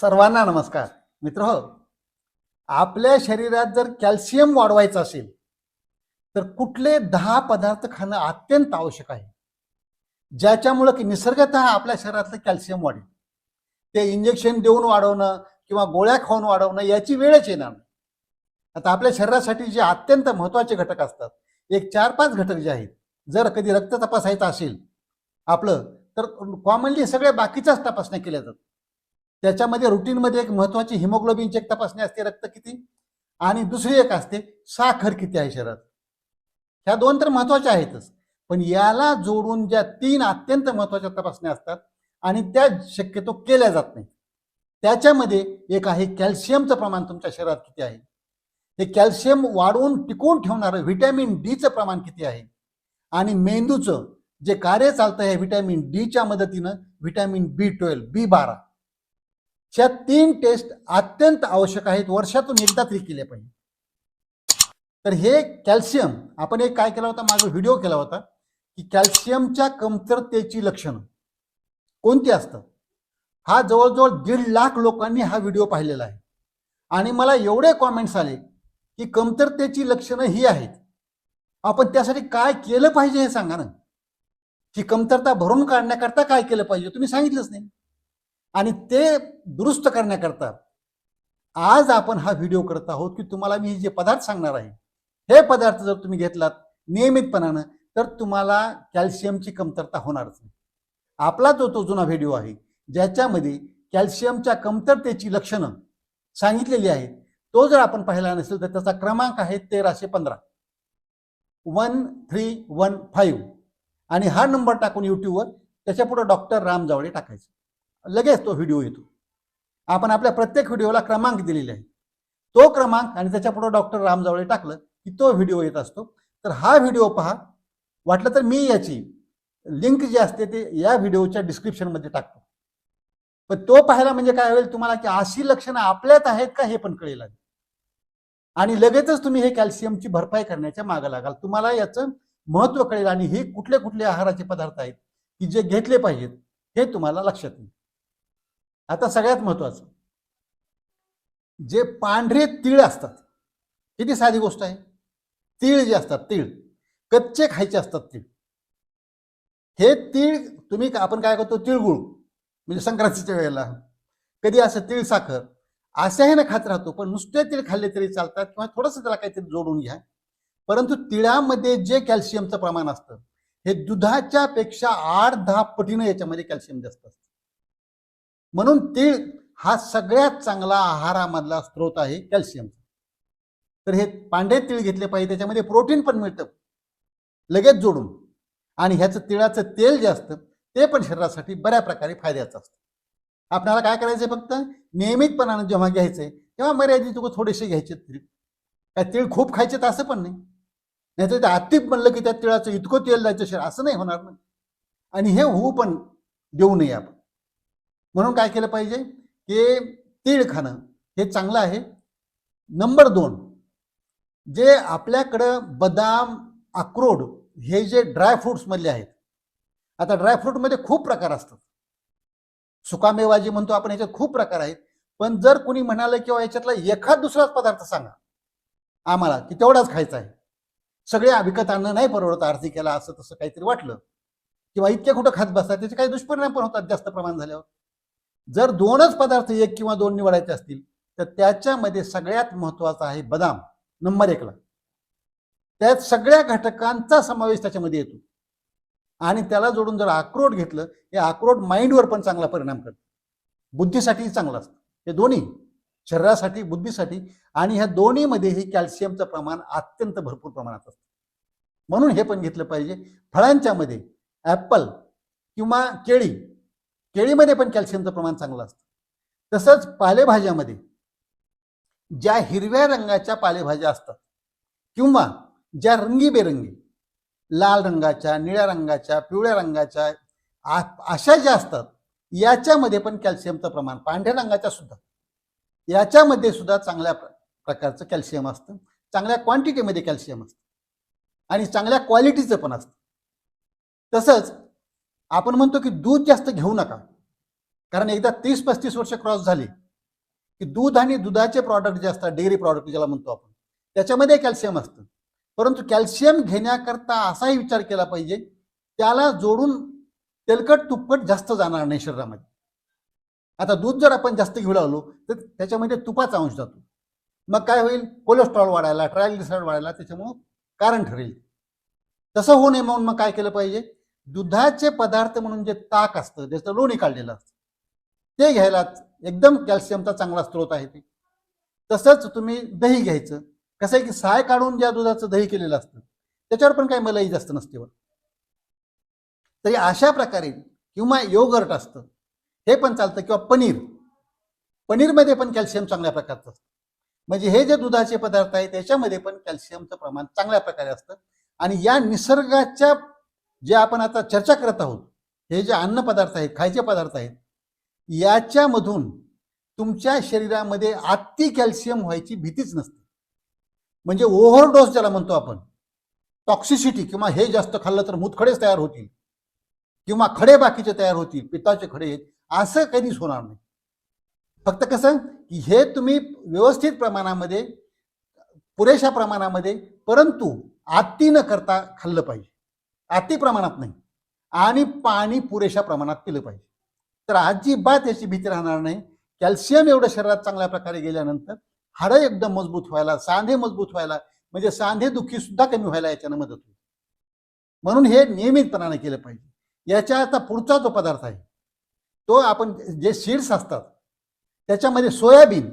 सर्वांना नमस्कार. मित्र हो आपल्या शरीरात जर कॅल्शियम वाढवायचं असेल तर कुठले दहा पदार्थ खाणं अत्यंत आवश्यक आहे. ज्याच्यामुळं की निसर्गत आपल्या शरीरातलं कॅल्शियम वाढेल. ते इंजेक्शन देऊन वाढवणं किंवा गोळ्या खाऊन वाढवणं याची वेळच येणार नाही. आता आपल्या शरीरासाठी जे अत्यंत महत्त्वाचे घटक असतात एक चार पाच घटक जे आहेत जर कधी रक्त तपासायचं असेल आपलं तर कॉमनली सगळ्या बाकीच्याच तपासण्या केल्या जातात. त्याच्यामध्ये रुटीनमध्ये एक महत्वाची हिमोग्लोबिनची एक तपासणी असते रक्त किती? आणि दुसरी एक असते साखर किती आहे शरीरात? ह्या दोन तर महत्त्वाच्या आहेतच. पण याला जोडून ज्या तीन अत्यंत महत्त्वाच्या तपासण्या असतात आणि त्या शक्यतो केल्या जात नाही त्याच्यामध्ये एक आहे कॅल्शियमचं प्रमाण तुमच्या शरीरात किती आहे? हे कॅल्शियम वाढवून टिकवून ठेवणारं व्हिटॅमिन डीचं प्रमाण किती आहे? आणि मेंदूचं जे कार्य चालतं आहे व्हिटॅमिन डीच्या मदतीनं व्हिटॅमिन बी ट्वेल्व बी बारा. च्या तीन टेस्ट अत्यंत आवश्यक आहेत. वर्षातून एकदा तरी केले पाहिजे. तर हे कॅल्शियम आपण एक काय केला होता? माझा व्हिडिओ केला होता की कॅल्शियमच्या कमतरतेची लक्षणं कोणती असतात? हा जवळजवळ दीड लाख लोकांनी हा व्हिडिओ पाहिलेला आहे. आणि मला एवढे कॉमेंट्स आले की कमतरतेची लक्षणं ही आहेत. आपण त्यासाठी काय केलं पाहिजे हे सांगा ना. ही कमतरता भरून काढण्याकरता काय केलं पाहिजे? तुम्ही सांगितलंच नाही. आणि ते दुरुस्त करण्याकरता आज आपण हा व्हिडिओ करत आहोत की तुम्हाला मी जे पदार्थ सांगणार आहे हे पदार्थ जर तुम्ही घेतलात नियमितपणानं तर तुम्हाला कॅल्शियमची कमतरता होणारच नाही. आपला जो तो जुना व्हिडिओ आहे ज्याच्यामध्ये कॅल्शियमच्या कमतरतेची लक्षणं सांगितलेली आहेत. तो जर आपण पाहिला नसेल तर त्याचा क्रमांक आहे तेराशे पंधरा. One three one five. आणि हा नंबर टाकून यूट्यूबवर त्याच्यापुढे डॉक्टर राम जावळे टाकायचं. लगेच तो व्हिडिओ येतो. आपण आपल्या प्रत्येक व्हिडिओला क्रमांक दिलेला आहे तो क्रमांक आणि त्याच्यापुढं डॉक्टर राम जावळे टाकलं की तो व्हिडिओ येत असतो. तर हा व्हिडिओ पहा. वाटलं तर मी याची लिंक जी असते ते या व्हिडिओच्या डिस्क्रिप्शनमध्ये टाकतो. पण तो पाहायला म्हणजे काय होईल तुम्हाला की अशी लक्षणं आपल्यात आहेत का हे पण कळेल आणि लगेचच तुम्ही हे कॅल्शियमची भरपाई करण्याच्या मागे लागाल. तुम्हाला याचं महत्त्व कळेल आणि हे कुठले कुठले आहाराचे पदार्थ आहेत की जे घेतले पाहिजेत हे तुम्हाला लक्षात येईल. आता सगळ्यात महत्वाचं जे पांढरे तीळ असतात किती साधी गोष्ट आहे? तीळ जे असतात तीळ कच्चे खायचे असतात तीळ. हे तीळ तुम्ही आपण काय करतो? तिळगुळ म्हणजे संक्रांतीच्या वेळेला. कधी असं तीळ साखर अशाही ना खात राहतो पण नुसते तीळ खाल्ले तरी चालतात किंवा थोडंसं त्याला काहीतरी जोडून घ्या. परंतु तिळामध्ये जे कॅल्शियमचं प्रमाण असतं हे दुधाच्या पेक्षा आठ दहा पटीनं याच्यामध्ये कॅल्शियम जास्त असतं. म्हणून तीळ हा सगळ्यात चांगला आहारामधला स्रोत आहे कॅल्शियमचा तर हे पांढरे तीळ घेतले पाहिजे त्याच्यामध्ये प्रोटीन पण मिळतं. लगेच जोडून. आणि ह्याचं तिळाचं तेल जे असतं ते पण शरीरासाठी बऱ्या प्रकारे फायद्याचं असतं. आपल्याला काय करायचं फक्त? नियमितपणानं जेव्हा घ्यायचंय तेव्हा मर्यादित थोडेसे घ्यायचे तीळ. काय तीळ खूप खायचे तर असं पण नाही. नाही तर अतिप म्हणलं की त्या तिळाचं इतकं तेल जायचं शरीर असं नाही होणार ना. आणि हे होऊ पण देऊ नये आपण. म्हणून काय केलं पाहिजे? की तीळ खाणं हे चांगलं आहे. नंबर दोन जे आपल्याकडं बदाम अक्रोड हे जे ड्रायफ्रुट्समधले आहेत आता ड्रायफ्रूटमध्ये खूप प्रकार असतात. सुकामेवा जे म्हणतो आपण याच्यात खूप प्रकार आहेत. पण जर कुणी म्हणालं किंवा याच्यातला एखाद दुसराच पदार्थ सांगा आम्हाला की तेवढाच खायचा आहे. सगळे विकत आणणं नाही परवडत आर्थिक याला असं तसं काहीतरी वाटलं किंवा इतके कुठं खात बसतात त्याचे काही दुष्परिणाम पण होतात जास्त प्रमाण झाल्यावर. जर दोनच पदार्थ एक किंवा दोन निवडायचे असतील तर त्याच्यामध्ये सगळ्यात महत्त्वाचा आहे बदाम नंबर एकला त्यात सगळ्या घटकांचा समावेश त्याच्यामध्ये येतो. आणि त्याला जोडून जर अक्रोड घेतलं हे अक्रोड माइंडवर पण चांगला परिणाम करतं. बुद्धीसाठीही चांगलं असतं. हे दोन्ही शरीरासाठी बुद्धीसाठी आणि ह्या दोन्हीमध्ये हे कॅल्शियमचं प्रमाण अत्यंत भरपूर प्रमाणात असतं. म्हणून हे पण घेतलं पाहिजे. फळांच्यामध्ये ॲपल किंवा केळी केळीमध्ये पण कॅल्शियमचं प्रमाण चांगलं असतं. तसंच पालेभाज्यामध्ये ज्या हिरव्या रंगाच्या पालेभाज्या असतात किंवा ज्या रंगीबेरंगी लाल रंगाच्या निळ्या रंगाच्या पिवळ्या रंगाच्या अशा ज्या असतात याच्यामध्ये पण कॅल्शियमचं प्रमाण पांढऱ्या रंगाच्या सुद्धा. याच्यामध्ये सुद्धा चांगल्या प्रकारचं कॅल्शियम असतं. चांगल्या क्वांटिटीमध्ये कॅल्शियम असतं. आणि चांगल्या क्वालिटीचं पण असतं. तसंच आपण म्हणतो की दूध जास्त घेऊ नका. कारण एकदा तीस पस्तीस वर्ष क्रॉस झाली की दूध आणि दुधाचे प्रॉडक्ट जे असतात डेअरी प्रॉडक्ट ज्याला म्हणतो आपण त्याच्यामध्ये कॅल्शियम असतं. परंतु कॅल्शियम घेण्याकरता असाही विचार केला पाहिजे त्याला जोडून तेलकट तुपकट जास्त जाणार नाही शरीरामध्ये. आता दूध जर आपण जास्त घेऊ लागलो तर त्याच्यामध्ये तुपाचा अंश जातो. मग काय होईल? कोलेस्ट्रॉल वाढायला ट्रायग्लिसराइड वाढायला त्याच्यामुळं कारण ठरेल. तसं होऊ नये म्हणून मग काय केलं पाहिजे? दुधाचे पदार्थ म्हणून जे ताक असतं ज्याचं लोणी काढलेलं असतं. ते घ्यायला एकदम कॅल्शियमचा चांगला स्रोत आहे ते. तसंच तुम्ही दही घ्यायचं. कसं आहे की साय काढून ज्या दुधाचं दही केलेलं असतं त्याच्यावर पण काही मलाई जास्त नसते बरं. तरी अशा प्रकारे किंवा योगर्ट असतं हे पण चालतं. किंवा पनीर. पनीरमध्ये पण कॅल्शियम चांगल्या प्रकारचं असतं. म्हणजे हे जे दुधाचे पदार्थ आहेत त्याच्यामध्ये पण कॅल्शियमचं प्रमाण चांगल्या प्रकारे असतं. आणि या निसर्गाच्या जे आपण आता चर्चा करत आहोत हे जे अन्न पदार्थ आहेत खायचे पदार्थ आहेत याच्यामधून तुमच्या शरीरामध्ये अति कॅल्शियम व्हायची भीतीच नसते. म्हणजे ओव्हरडोस ज्याला म्हणतो आपण टॉक्सिसिटी किंवा हे जास्त खाल्लं तर मुतखडेच तयार होतील किंवा खडे बाकीचे तयार होतील पित्ताचे खडे आहेत असं कधीच होणार नाही. फक्त कसं की हे तुम्ही व्यवस्थित प्रमाणामध्ये पुरेशा प्रमाणामध्ये परंतु आत्ती न करता खाल्लं पाहिजे. अति प्रमाणात नाही. आणि पाणी पुरेशा प्रमाणात पिलं पाहिजे. तर अजिबात याची भीती राहणार नाही. कॅल्शियम एवढं शरीरात चांगल्या प्रकारे गेल्यानंतर हाडं एकदम मजबूत व्हायला सांधे मजबूत व्हायला म्हणजे सांधे दुखी सुद्धा कमी व्हायला याच्यानं मदत होईल. म्हणून हे नियमितपणाने केलं पाहिजे. याच्या आता पुढचा जो पदार्थ आहे तो आपण जे सीड्स असतात त्याच्यामध्ये सोयाबीन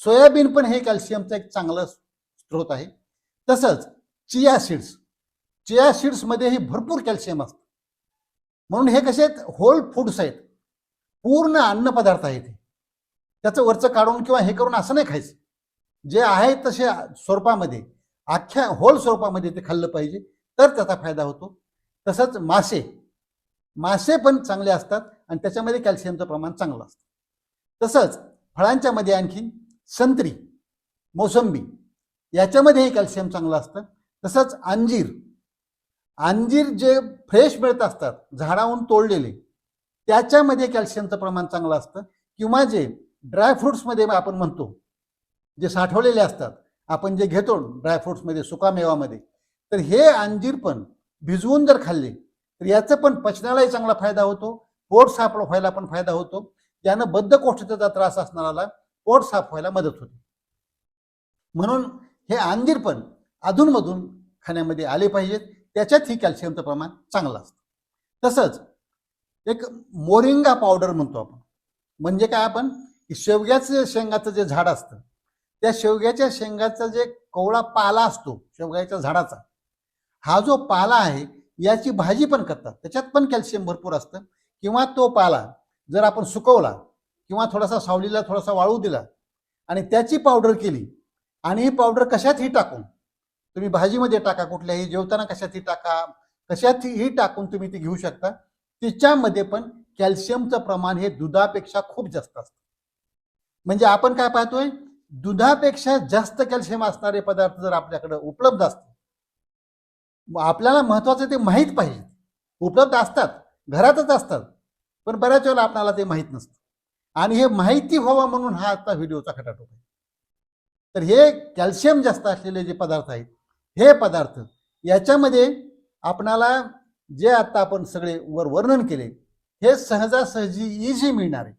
सोयाबीन पण हे कॅल्शियमचं एक चांगलं स्रोत आहे. तसंच चिया सीड्स. चिया सीड्समध्येही भरपूर कॅल्शियम असतं. म्हणून हे कसे आहेत? होल फूड्स आहेत. पूर्ण अन्नपदार्थ आहेत हे. त्याचं वरचं काढून किंवा हे करून असं नाही खायचं. जे आहे तसे स्वरूपामध्ये अख्ख्या होल स्वरूपामध्ये ते खाल्लं पाहिजे तर त्याचा फायदा होतो. तसंच मासे. मासे पण चांगले असतात आणि त्याच्यामध्ये कॅल्शियमचं प्रमाण चांगलं असतं. तसंच फळांच्या मध्ये आणखी संत्री मोसंबी याच्यामध्येही कॅल्शियम चांगलं असतं. तसंच अंजीर. अंजीर जे फ्रेश मिळत असतात झाडाहून तोडलेले त्याच्यामध्ये कॅल्शियमचं प्रमाण चांगलं असतं. किंवा जे ड्रायफ्रुट्समध्ये आपण म्हणतो जे साठवलेले असतात आपण जे घेतो ड्रायफ्रुट्समध्ये सुकामेवामध्ये तर हे अंजीर पण भिजवून जर खाल्ले तर याचं पण पचनालाही चांगला फायदा होतो. पोट साफ व्हायला पण फायदा होतो. त्यानं बद्धकोष्ठतेचा त्रास असणाराला पोट साफ व्हायला मदत होते. म्हणून हे अंजीर पण अधूनमधून खाण्यामध्ये आले पाहिजेत. त्याच्यातही कॅल्शियमचं प्रमाण चांगलं असतं. तसंच एक मोरिंगा पावडर म्हणतो आपण. म्हणजे काय आपण? की शेवग्याचं शेंगाचं जे झाड असतं त्या शेवग्याच्या शेंगाचा जे कवळा पाला असतो शेवग्याच्या झाडाचा हा जो पाला आहे याची भाजी पण करतात. त्याच्यात पण कॅल्शियम भरपूर असतं. किंवा तो पाला जर आपण सुकवला किंवा थोडासा सावलीला थोडासा वाळू दिला आणि त्याची पावडर केली आणि ही पावडर कशातही टाकून तुम्ही भाजीमध्ये टाका कुठल्याही जेवताना कशातही टाका कशातही टाकून तुम्ही ती घेऊ शकता. तिच्यामध्ये पण कॅल्शियमचं प्रमाण हे दुधापेक्षा खूप जास्त असतं. म्हणजे आपण काय पाहतोय? दुधापेक्षा जास्त कॅल्शियम असणारे पदार्थ जर आपल्याकडे उपलब्ध असतील आपल्याला महत्वाचं ते माहीत पाहिजे. उपलब्ध असतात घरातच असतात पण बऱ्याच वेळेला आपल्याला ते माहीत नसतं. आणि हे माहिती व्हावं म्हणून हा आता व्हिडिओचा खटाटोप आहे. तर हे कॅल्शियम जास्त असलेले जे पदार्थ आहेत हे पदार्थ. याच्यामध्ये आपणाला जे आता आपण सगळे वर वर्णन केले हे सहजासहजी इझी मिळणारे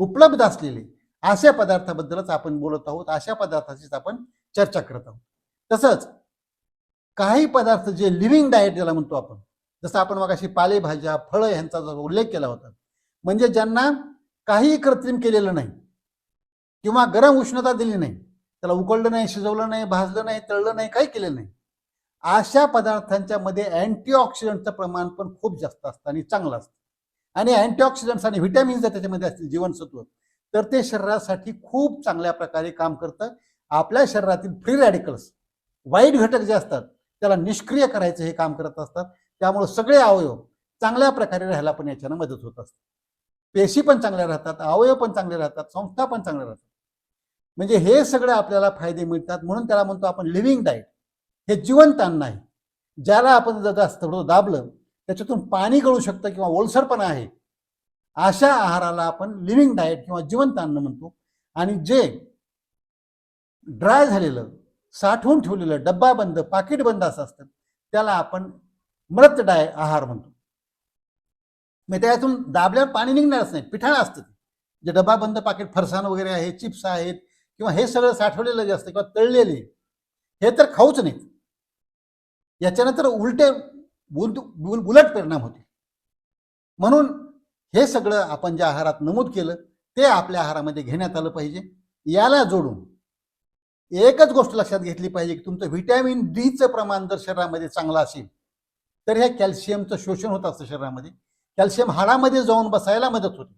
उपलब्ध असलेले अशा पदार्थाबद्दलच आपण बोलत आहोत अशा पदार्थाचीच आपण चर्चा करत आहोत. तसंच काही पदार्थ जे लिव्हिंग डाएट ज्याला म्हणतो आपण जसं आपण मगाशी पालेभाज्या फळं ह्यांचा जो उल्लेख केला होता म्हणजे ज्यांना काही कृत्रिम केलेलं नाही किंवा गरम उष्णता दिली नाही त्याला उकळलं नाही शिजवलं नाही भाजलं नाही तळलं नाही काही केलं नाही. अशा पदार्थांच्या मध्ये अँटीऑक्सिडंटचं प्रमाण पण खूप जास्त असतं आणि चांगलं असतं. आणि अँटीऑक्सिडंट्स आणि व्हिटॅमिन्स जर त्याच्यामध्ये असतील जीवनसत्व तर ते शरीरासाठी खूप चांगल्या प्रकारे काम करतं. आपल्या शरीरातील फ्री रॅडिकल्स वाईट घटक जे असतात त्याला निष्क्रिय करायचं हे काम करत असतात. त्यामुळे सगळे अवयव चांगल्या प्रकारे राहायला पण याच्यानं मदत होत असते. पेशी पण चांगल्या राहतात अवयव पण चांगले राहतात संस्था पण चांगल्या राहतात. म्हणजे हे सगळे आपल्याला फायदे मिळतात म्हणून त्याला म्हणतो आपण लिव्हिंग डाईट हे जिवंत अन्न आहे. ज्याला आपण जर जास्त थोडं दाबलं त्याच्यातून पाणी गळू शकतं किंवा ओलसरपणा आहे. अशा आहाराला आपण लिव्हिंग डाएट किंवा जिवंत अन्न म्हणतो. आणि जे ड्राय झालेलं साठवून ठेवलेलं डब्बा बंद पाकिट बंद असं असतं त्याला आपण मृत डाय आहार म्हणतो. मग त्यातून दाबल्यावर पाणी निघणारच नाही पिठाळं असतं जे डबा बंद पाकिट फरसाण वगैरे आहे चिप्स आहेत किंवा हे सगळं साठवलेलं जे असतं किंवा तळलेले हे तर खाऊच नाहीत. याच्यानंतर उलटे बुल बुल उलट परिणाम होते. म्हणून हे सगळं आपण ज्या आहारात नमूद केलं ते आपल्या आहारामध्ये घेण्यात आलं पाहिजे. याला जोडून एकच गोष्ट लक्षात घेतली पाहिजे की तुमचं व्हिटॅमिन डीचं प्रमाण जर शरीरामध्ये चांगलं असेल तर ह्या कॅल्शियमचं शोषण होत असतं शरीरामध्ये. कॅल्शियम हाडामध्ये जाऊन बसायला मदत होते.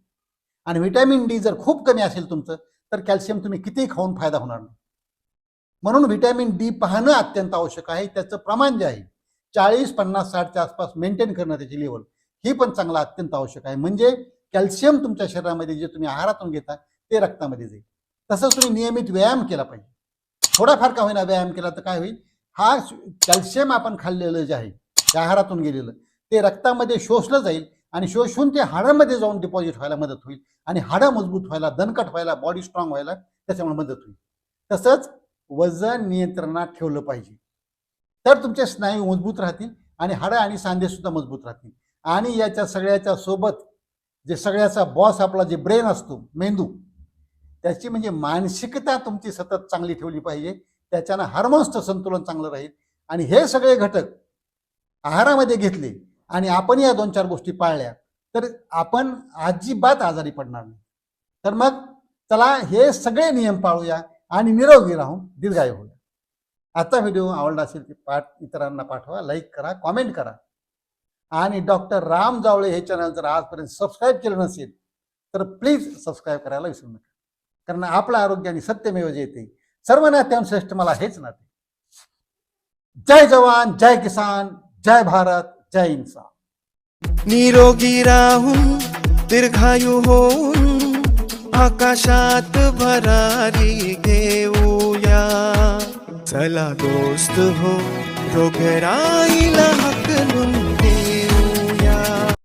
आणि व्हिटॅमिन डी जर खूप कमी असेल तुमचं तर कॅल्शियम तुम्ही कितीही खाऊन फायदा होणार नाही. म्हणून व्हिटॅमिन डी पाहणं अत्यंत आवश्यक आहे. त्याचं प्रमाण जे आहे चाळीस पन्नास साठच्या आसपास मेंटेन करणं त्याची लेवल ही पण चांगलं अत्यंत आवश्यक आहे. म्हणजे कॅल्शियम तुमच्या शरीरामध्ये जे तुम्ही आहारातून घेता ते रक्तामध्ये जाईल. तसंच तुम्ही नियमित व्यायाम केला पाहिजे. थोडाफार का होईना व्यायाम केला तर काय होईल? हा कॅल्शियम आपण खाल्लेलं जे आहे त्या आहारातून गेलेलं ते रक्तामध्ये शोषलं जाईल. आणि शोषून ते हाडामध्ये जाऊन डिपॉझिट व्हायला मदत होईल. आणि हाडं मजबूत व्हायला दणकट व्हायला बॉडी स्ट्रॉंग व्हायला त्याच्यामुळे मदत होईल. तसंच वजन नियंत्रणात ठेवलं पाहिजे. तर तुमचे स्नायू मजबूत राहतील आणि हाडं आणि सांधे सुद्धा मजबूत राहतील. आणि याच्या सगळ्याच्या सोबत जे सगळ्याचा बॉस आपला जे ब्रेन असतो मेंदू त्याची म्हणजे मानसिकता तुमची सतत चांगली ठेवली पाहिजे. त्याच्यानं हार्मोन्सचं संतुलन चांगलं राहील. आणि हे सगळे घटक आहारामध्ये घेतले आणि आपण या दोन चार गोष्टी पाळल्या तर आपण अजिबात आजारी पडणार नाही. तर मग चला हे सगळे नियम पाळूया आणि निरोगी राहून दीर्घायू होऊया. आजचा व्हिडिओ आवडला असेल की पाठ इतरांना पाठवा लाईक करा कॉमेंट करा. आणि डॉक्टर राम जावळे हे चॅनल जर आजपर्यंत सबस्क्राईब केलं नसेल तर प्लीज सबस्क्राईब करायला विसरू नका. कारण आपलं आरोग्य आणि सत्यमेव जयते सर्व नात्यांश्रेष्ठ मला हेच नाते. जय जवान जय किसान जय भारत. जय इन्सान निरोगी राहून दीर्घायू होऊन आकाशात भरारी घेऊया. चला दोस्त हो रोगराईला हक